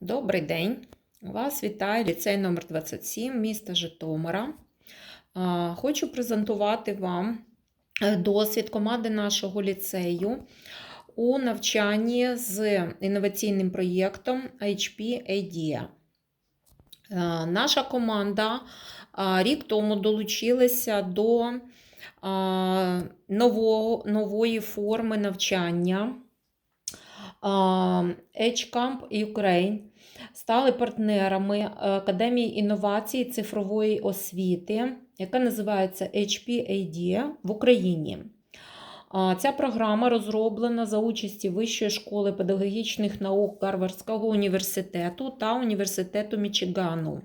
Добрий день! Вас вітає ліцей номер 27 міста Житомира. Хочу презентувати вам е, досвід команди нашого ліцею у навчанні з інноваційним проєктом HP IDEA. Е, Наша команда рік тому долучилася до нової форми навчання. Edgecamp Ukraine стали партнерами Академії інновацій цифрової освіти, яка називається HP IDEA в Україні. Ця програма розроблена за участі Вищої школи педагогічних наук Гарвардського університету та Університету Мічигану.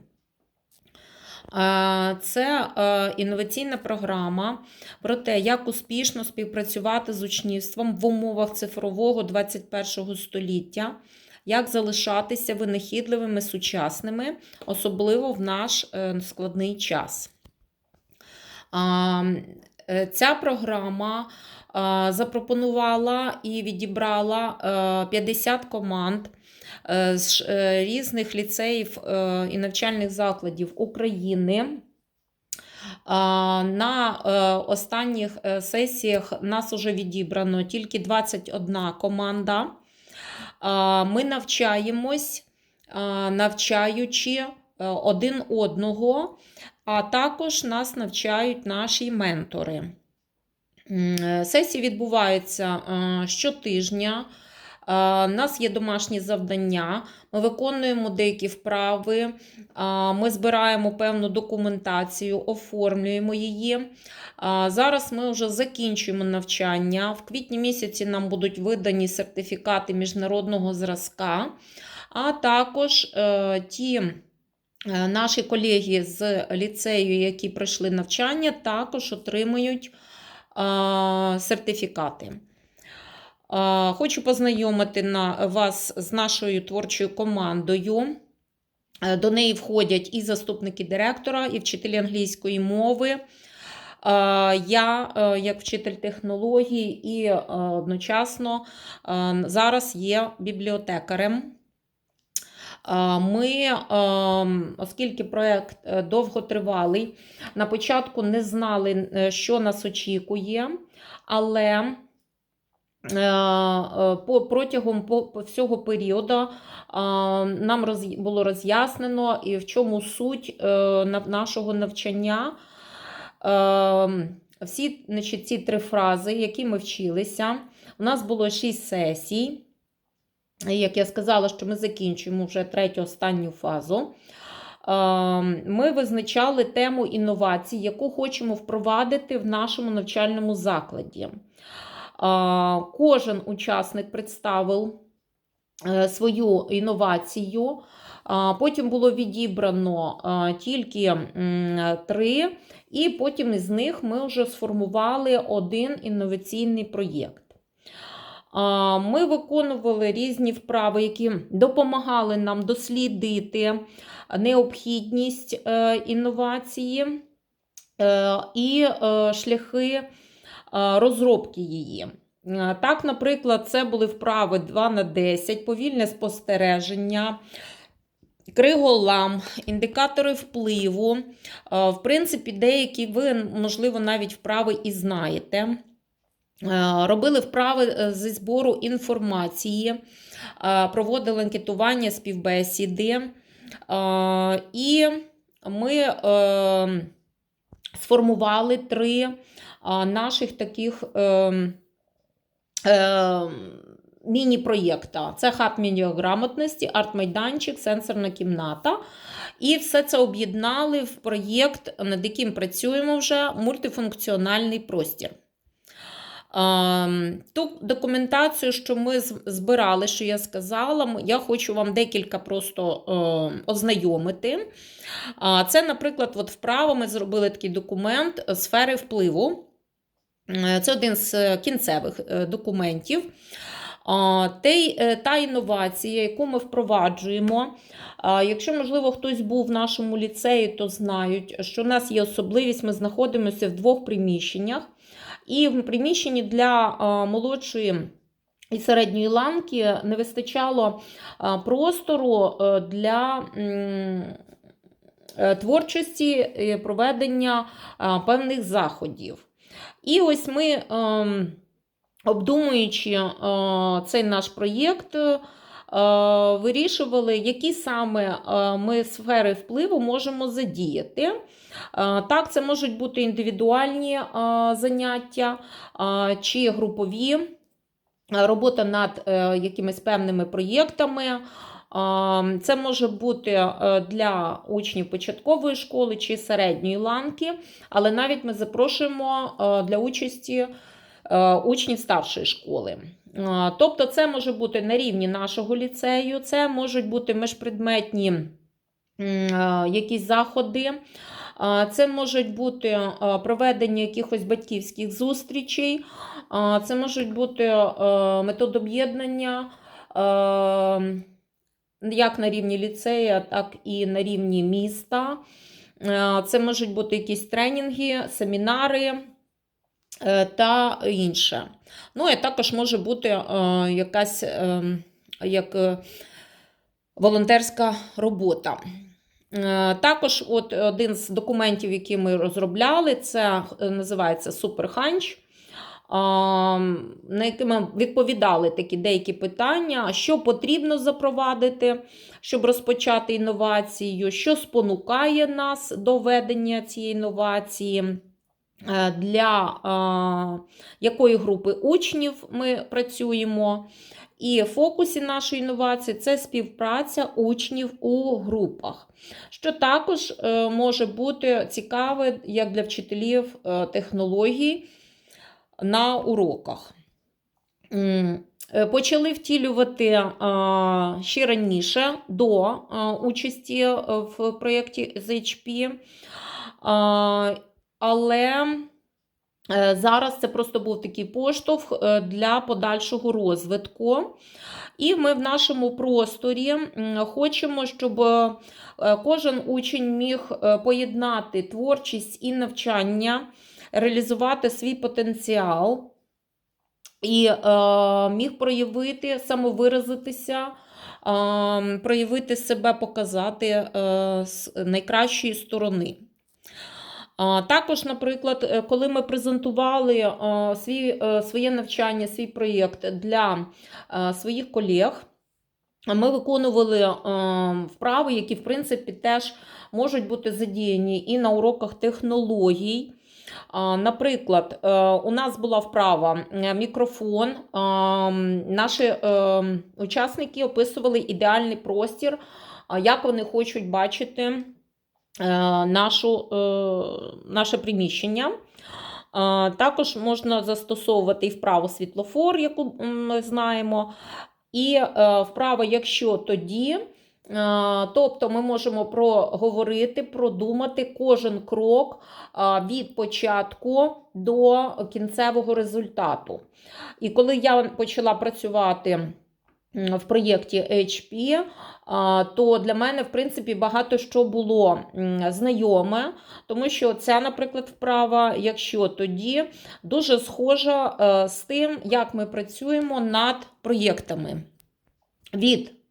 А, Це е, інноваційна програма про те, як успішно співпрацювати з учнівством в умовах цифрового 21 століття, як залишатися винахідливими сучасними, особливо в наш е, складний час. Е, Ця програма запропонувала і відібрала е, 50 команд е, з е, різних ліцеїв е, і навчальних закладів України. На е, останніх е, сесіях нас вже відібрано тільки 21 команда. Ми навчаємось, навчаючи е, один одного, а також нас навчають наші ментори. Е, Сесії відбуваються е, щотижня. У нас є домашні завдання, ми виконуємо деякі вправи, ми збираємо певну документацію, оформлюємо її. Зараз ми вже закінчуємо навчання. В квітні місяці нам будуть видані сертифікати міжнародного зразка, а також е, ті е, наші колеги з ліцею, які пройшли навчання, також отримують сертифікати. Хочу познайомити на вас з нашою творчою командою. Е, До неї входять і заступники директора, і вчителі англійської мови. Я, е, як вчитель технологій, і е, одночасно е, зараз є бібліотекарем. Ми, е, оскільки проєкт е, довготривалий, на початку не знали, е, що нас очікує, але е, е, протягом по- по всього періоду е, нам було роз'яснено, і в чому суть е, нашого навчання. Е, Всі значить, ці три фрази, які ми вчилися, у нас було шість сесій. Як я сказала, що ми закінчуємо вже третю останню фазу. Е, Ми визначали тему інновацій, яку хочемо впровадити в нашому навчальному закладі. Кожен учасник представив е, свою інновацію. Потім було відібрано тільки три, і потім із них ми вже сформували один інноваційний проєкт. Ми виконували різні вправи, які допомагали нам дослідити необхідність е, інновації е, і шляхи розробки її. Е, Так, наприклад, це були вправи 2 на 10, повільне спостереження, криголам, індикатори впливу. Е, В принципі, деякі ви, можливо, навіть вправи і знаєте. Е, Робили вправи е, зі збору інформації, е, проводили анкетування, співбесіди. Е, І ми е, сформували три е, наших таких е, е, міні-проєкта. Це хаб медіаграмотності, арт-майданчик, сенсорна кімната. І все це об'єднали в проєкт, над яким працюємо вже мультифункціональний простір. Ем, Ту документацію, що ми збирали, що я сказала, я хочу вам декілька просто ознайомити. Це, наприклад, от вправо ми зробили такий документ е, сфери впливу. Е, Це один з е, кінцевих е, документів. Та інновація, яку ми впроваджуємо. Якщо, можливо, хтось був в нашому ліцеї, то знають, що у нас є особливість, ми знаходимося в двох приміщеннях. І в приміщенні для молодшої і середньої ланки не вистачало простору для творчості проведення певних заходів. І ось ми, ем, обдумуючи е, цей наш проєкт, е, вирішували, які саме е, ми сфери впливу можемо задіяти. Так, це можуть бути індивідуальні заняття чи групові, робота над якимись певними проєктами. Е, Це може бути е, для учнів початкової школи чи середньої ланки, але навіть ми запрошуємо е, для участі е, учнів старшої школи. Тобто, це може бути на рівні нашого ліцею, це можуть бути міжпредметні м, е, якісь заходи. Це можуть бути проведення якихось батьківських зустрічей, це можуть бути методоб'єднання е, як на рівні ліцея, так і на рівні міста. Е, Це можуть бути якісь тренінги, семінари е, та інше. Ну, і також може бути е, якась як волонтерська робота. Також от один з документів, які ми розробляли, це називається Суперханч, на які ми відповідали такі деякі питання, що потрібно запровадити, щоб розпочати інновацію, що спонукає нас до ведення цієї інновації. е, Для е, якої групи учнів ми працюємо. І в фокусі нашої інновації це співпраця учнів у групах, що також е, може бути цікаве як для вчителів технологій на уроках. Е, Почали втілювати ще раніше до участі е, в проєкті ZHP, але Е, Зараз це просто був такий поштовх для подальшого розвитку. І ми в нашому просторі хочемо, щоб кожен учень міг поєднати творчість і навчання, реалізувати свій потенціал і е, міг проявити, самовиразитися, е, проявити себе, показати е, з найкращої сторони. Також, наприклад, е, коли ми презентували е, свій, е, своє навчання, свій проєкт для своїх колег, ми виконували вправи, які, в принципі, теж можуть бути задіяні і на уроках технологій. Наприклад, е, у нас була вправа е, мікрофон. Наші е, учасники описували ідеальний простір, як вони хочуть бачити нашу, наше приміщення. Також можна застосовувати і вправу світлофор, яку ми знаємо, і вправа якщо тоді. Е, Тобто ми можемо проговорити, продумати кожен крок е, від початку до кінцевого результату. І коли я почала працювати в проєкті HP, то для мене, в принципі, багато що було знайоме, тому що ця, наприклад, вправа, якщо тоді, дуже схожа е, з тим, як ми працюємо над проєктами від е,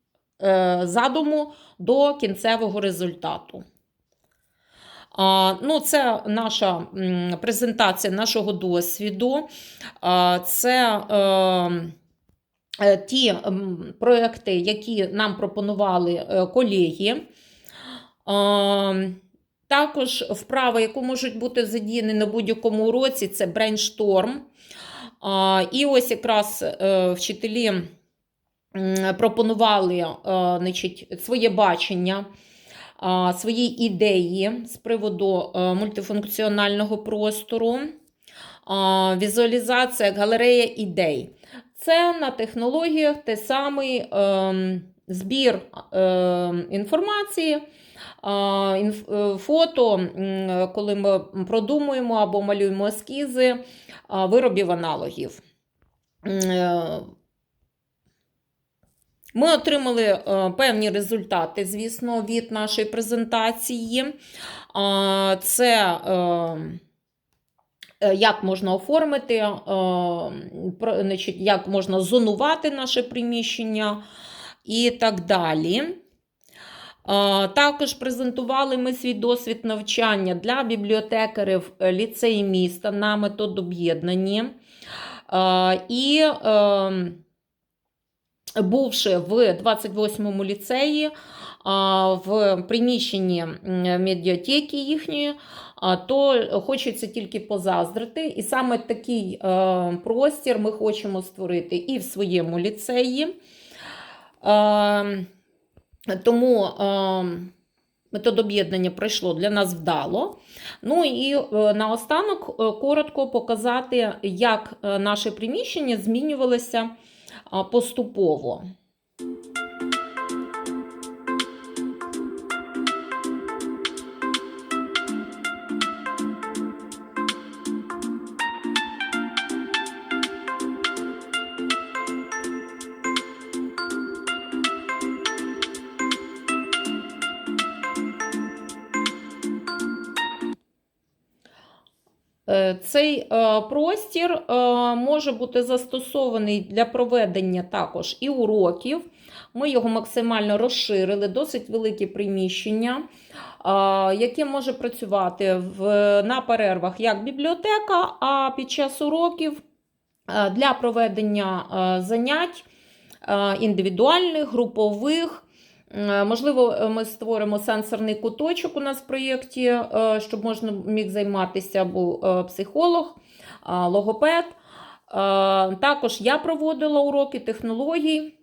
задуму до кінцевого результату. Ну, це наша презентація нашого досвіду. Це е, е, ті проекти, які нам пропонували е, колеги. Також вправа, яку можуть бути задіяні на будь-якому уроці, це брейншторм. І ось якраз е, вчителі пропонували е, значить, своє бачення, свої ідеї з приводу е, мультифункціонального простору, візуалізація, галерея ідей. Це на технологіях той самий ем, збір ем, інформації, е, фото, коли ми продумуємо або малюємо ескізи а, виробів аналогів. Е, Ми отримали е, певні результати, звісно, від нашої презентації. Це е, е, як можна оформити, е, як можна зонувати наше приміщення і так далі. Е, Також презентували ми свій досвід навчання для бібліотекарів е, ліцеї міста на методоб'єднанні. Е, І е, бувши в 28-му ліцеї, в приміщенні медіатеки їхньої, то хочеться тільки позаздрити. І саме такий е, простір ми хочемо створити і в своєму ліцеї. Е, Тому е, методоб'єднання пройшло для нас вдало. Ну і наостанок коротко показати, як наше приміщення змінювалося поступово. Цей е, простір е, може бути застосований для проведення також і уроків. Ми його максимально розширили, досить велике приміщення, е, яке може працювати в, на перервах як бібліотека, а під час уроків е, для проведення е, занять е, індивідуальних, групових. Е, Можливо, е, ми створимо сенсорний куточок у нас в проєкті, е, щоб можна міг займатися або психолог, логопед. Також я проводила уроки технологій,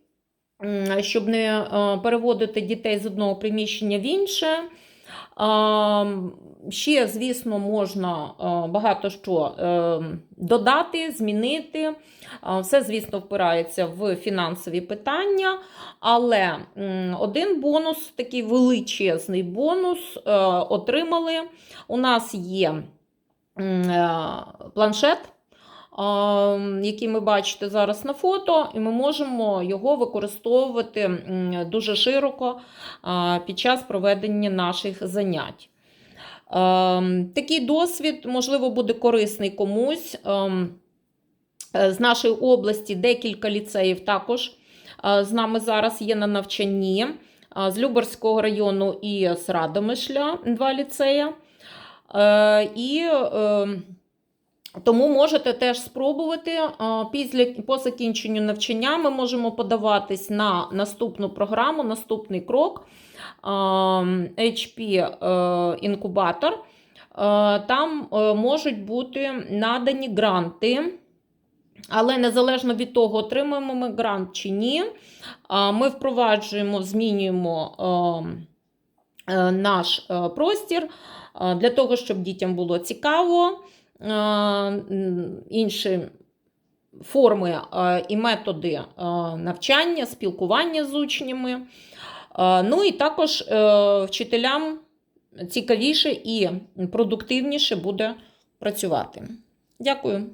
щоб не переводити дітей з одного приміщення в інше. Е, Ще, звісно, можна е, багато що е, додати, змінити. Е, Все, звісно, впирається в фінансові питання. Але один бонус, такий величезний бонус, е, отримали. У нас є планшет, який ми бачите зараз на фото, і ми можемо його використовувати дуже широко е, під час проведення наших занять. Ем, Такий досвід, можливо, буде корисний комусь. Ем, е, З нашої області декілька ліцеїв також е, з нами зараз є на навчанні. З Любарського району і з Радомишля два ліцея. І тому можете теж спробувати. Е, Після по закінченню навчання ми можемо подаватись на наступну програму, наступний крок. е, HP е, інкубатор. Там можуть бути надані гранти. Але незалежно від того, отримуємо ми грант чи ні, ми впроваджуємо, змінюємо наш простір для того, щоб дітям було цікаво. Е, Інші форми е, і методи е, навчання, спілкування з учнями. Ну і також вчителям цікавіше і продуктивніше буде працювати. Дякую.